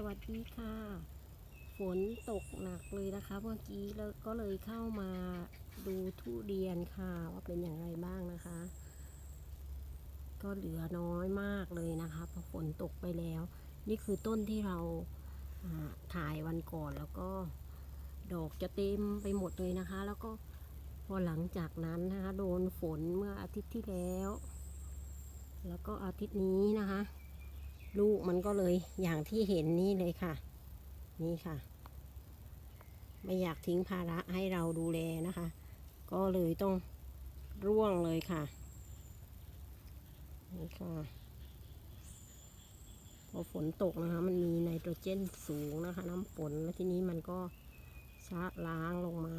สวัสดีค่ะ ฝนตกหนักเลยนะคะเมื่อกี้แล้วก็เลยเข้ามาดูทุเรียนค่ะ ว่าเป็นอย่างไรบ้างนะคะ ก็เหลือน้อยมากเลยนะคะเพราะฝนตกไปแล้ว นี่คือต้นที่เราอ่าถ่ายวันก่อนแล้วก็ดอกจะเต็มไปหมดเลยนะคะ แล้วก็พอหลังจากนั้นนะคะ โดนฝนเมื่ออาทิตย์ที่แล้ว แล้วก็อาทิตย์นี้นะคะ ลูกมันก็เลยอย่างที่เห็นนี่เลยค่ะ นี่ค่ะ ไม่อยากทิ้งภาระให้เราดูแลนะคะ ก็เลยต้องร่วงเลยค่ะนี่ค่ะพอฝนตกนะคะ มันมีไนโตรเจนสูงนะคะ น้ำฝนแล้วทีนี้มันก็ชะล้างลงมา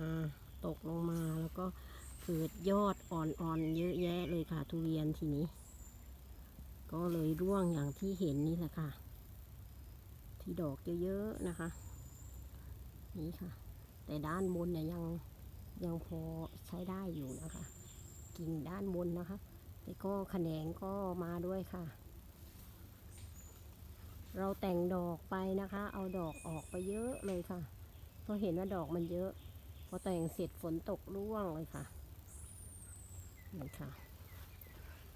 ตกลงมาแล้วก็เกิดยอดอ่อนๆเยอะแยะเลยค่ะ ทุเรียนทีนี้ ก็เลยร่วงอย่างที่เห็นนี่แหละค่ะ ที่ดอกเยอะๆนะคะ นี่ค่ะ แต่ด้านบนเนี่ยยังยังพอใช้ได้อยู่นะคะ กิ่งด้านบนนะคะ แต่ก็แขนงก็มาด้วยค่ะ เราแต่งดอกไปนะคะ เอาดอกออกไปเยอะเลยค่ะเพราะเห็นว่าดอกมันเยอะ พอแต่งเสร็จฝนตกร่วงเลยค่ะนี่ค่ะ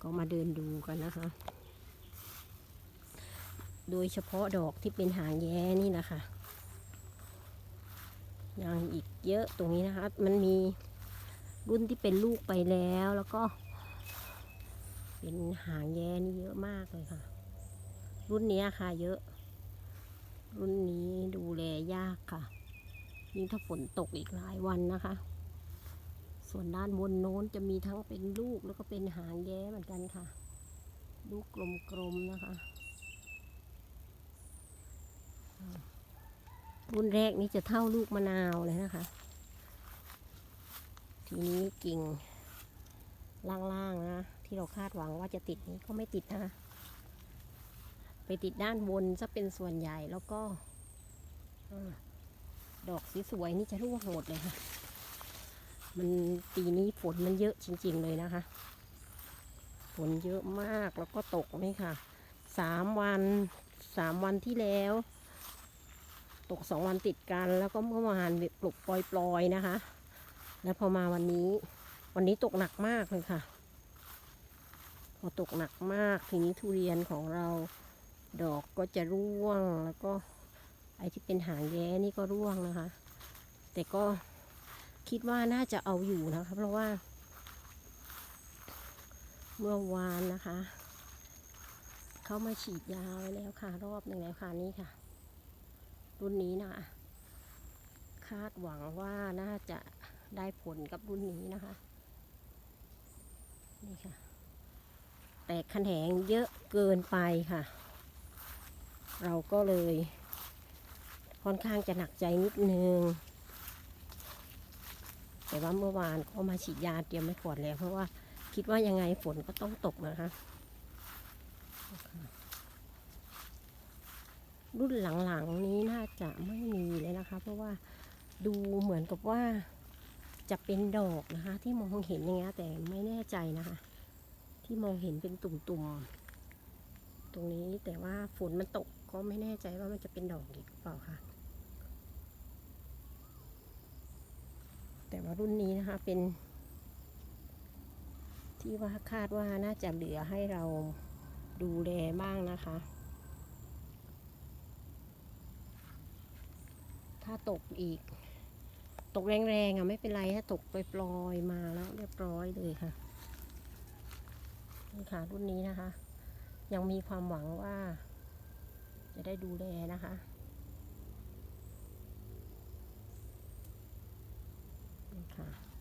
ก็มาเดินดูกันนะคะ โดยเฉพาะดอกที่เป็นหางแย้นี่นะคะยังอีกเยอะตรงนี้นะคะ มันมีรุ่นที่เป็นลูกไปแล้วแล้วก็ เป็นหางแย้นี่เยอะมากเลยค่ะ รุ่นนี้ค่ะเยอะ รุ่นนี้ดูแลยากค่ะยิ่งถ้าฝนตกอีกหลายวันนะคะ ส่วนด้านบนโน้นจะมีทั้งเป็นลูกแล้วก็เป็นหางแย้เหมือนกันค่ะ ลูกกลมๆนะคะ รุ่นแรกนี้จะเท่าลูกมะนาวเลยนะคะ ทีนี้กิ่งล่างๆนะที่เราคาดหวังว่าจะติดนี้ก็ไม่ติดนะคะ ไปติดด้านบนจะเป็นส่วนใหญ่แล้วก็ดอกสวยๆนี่จะร่วงหมดเลยค่ะ มันปีนี้ฝนมันเยอะจริง ๆ เลยนะคะ ฝนเยอะมากแล้วก็ตกนี่ค่ะ สามวันสามวันที่แล้ว ตกสองวันติดกัน แล้วก็เมื่อวานปลุกปล่อยๆนะคะ แล้วพอมาวันนี้ วันนี้ตกหนักมากเลยค่ะ พอตกหนักมากทีนี้ทุเรียนของเราดอกก็จะร่วงแล้วก็ไอ้ที่เป็นหางแย้นี่ก็ร่วงนะคะ แต่ก็คิดว่าน่าจะเอาอยู่นะคะ เพราะว่า เมื่อวานนะคะ เขามาฉีดยาไว้แล้วค่ะ รอบหนึ่งแล้วค่ะนี่ค่ะ รุ่นนี้นะคาดหวังว่าน่าจะได้ผลกับรุ่นนี้นะคะ นี่ค่ะ แต่แขนงเยอะเกินไปค่ะ เราก็เลย ค่อนข้างจะหนักใจนิดนึง แต่ว่าเมื่อวานก็มาฉีดยาเตรียมไว้ก่อนแล้ว เพราะว่าคิดว่ายังไงฝนก็ต้องตกนะคะ รุ่นหลังๆนี้น่าจะไม่มีเลยนะคะ เพราะว่าดูเหมือนกับว่าจะเป็นดอกนะคะ ที่มองเห็นอย่างเงี้ยแต่ไม่แน่ใจนะคะ ที่มองเห็นเป็นตุ่มๆ ตรงนี้แต่ว่าฝนมันตกก็ไม่แน่ใจว่ามันจะเป็นดอกอีกหรือเปล่าค่ะ แต่ว่ารุ่นนี้นะคะเป็น ที่ว่าคาดว่าน่าจะเหลือให้เราดูแลบ้างนะคะ ถ้าตกอีก ตกแรงๆอะไม่เป็นไรถ้าตกไปปลอยมาแล้วเรียบร้อยเลยค่ะนี่ค่ะรุ่นนี้นะคะ ยังมีความหวังว่า จะได้ดูแลนะคะนี่ค่ะ